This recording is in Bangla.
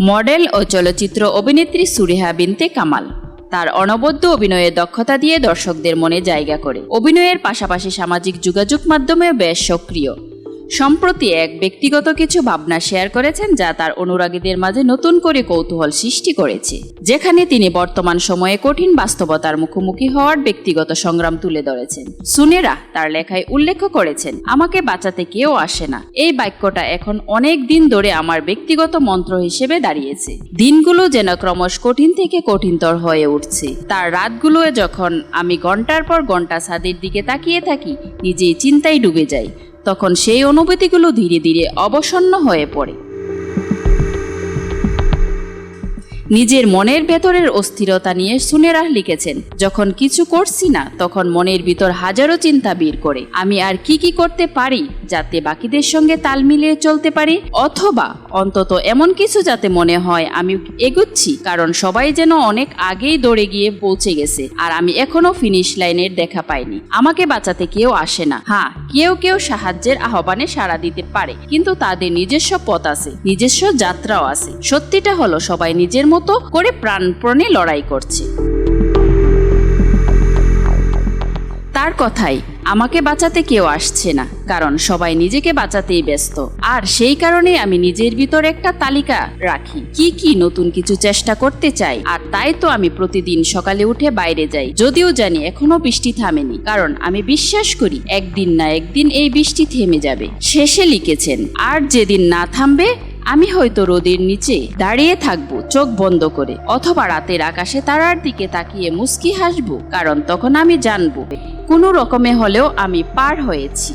মডেল ও চলচ্চিত্র অভিনেত্রী সুরেহা বিনতে কামাল। তার অনবদ্য অভিনয়ের দক্ষতা দিয়ে দর্শকদের মনে জায়গা করে। অভিনয়ের পাশাপাশি সামাজিক যোগাযোগ মাধ্যমে বেশ সক্রিয়। সম্প্রতি এক ব্যক্তিগত কিছু ভাবনা শেয়ার করেছেন যা তার অনুরাগীদের মাঝে নতুন করে কৌতূহল সৃষ্টি করেছে। যেখানে তিনি বর্তমান সময়ে কঠিন বাস্তবতার মুখোমুখি হওয়ার ব্যক্তিগত সংগ্রাম তুলে ধরেছেন। সুনেরা তার লেখায় উল্লেখ করেছেন, আমাকে বাঁচাতে কেউ আসে না। এই বাক্যটা এখন অনেক দিন ধরে আমার ব্যক্তিগত মন্ত্র হিসেবে দাঁড়িয়েছে। দিনগুলো যেন ক্রমশ কঠিন থেকে কঠিনতর হয়ে উঠছে। তার রাতগুলো যখন আমি ঘণ্টার পর ঘণ্টা ছাদের দিকে তাকিয়ে থাকি, নিজেই চিন্তায় ডুবে যাই। তখন সেই অনুভূতিগুলো ধীরে ধীরে অবসন্ন হয়ে পড়ে। নিজের মনের ভেতরের অস্থিরতা নিয়ে সুনেরা লিখেছেন, যখন কিছু করছি না, তখন মনের ভিতর হাজারো চিন্তা বীর করে। আমি আর কি কি করতে পারি যাতে বাকিদের সঙ্গে তাল মিলিয়ে চলতে পারি? অথবা অন্তত এমন কিছু যাতে মনে হয় আমি এগুচ্ছি, কারণ সবাই যেন অনেক আগেই দৌড়ে গিয়ে পৌঁছে গেছে, আর আমি এখনও ফিনিশ লাইনের দেখা পাইনি। আমাকে বাঁচাতে কেউ আসে না। হ্যাঁ কেউ কেউ সাহায্যের আহ্বানে সাড়া দিতে পারে, কিন্তু তাদের নিজস্ব পথ আছে, নিজস্ব যাত্রাও আছে। সত্যিটা হলো, সবাই নিজের মতো করে প্রাণপণে লড়াই করছে। তার কথাই, আমাকে বাঁচাতে কেউ আসছে না, কারণ সবাই নিজেকে বাঁচাতেই ব্যস্ত। আর সেই কারণে আমি নিজের ভিতর একটা তালিকা রাখি, কি কি নতুন কিছু চেষ্টা করতে চাই, আর তাই তো আমি প্রতিদিন সকালে উঠে বাইরে যাই। যদিও জানি এখনও বৃষ্টি থামেনি, কারণ আমি বিশ্বাস করি, একদিন না একদিন এই বৃষ্টি থেমে যাবে। শেষে লিখেছেন, আর যেদিন না থামবে আমি হয়তো রোদের নিচে দাঁড়িয়ে থাকব, চোখ বন্ধ করে, অথবা রাতের আকাশে তারার দিকে তাকিয়ে মুস্কি হাসব, কারণ তখন আমি জানব, কোনো রকমে হলেও আমি পার হয়েছি।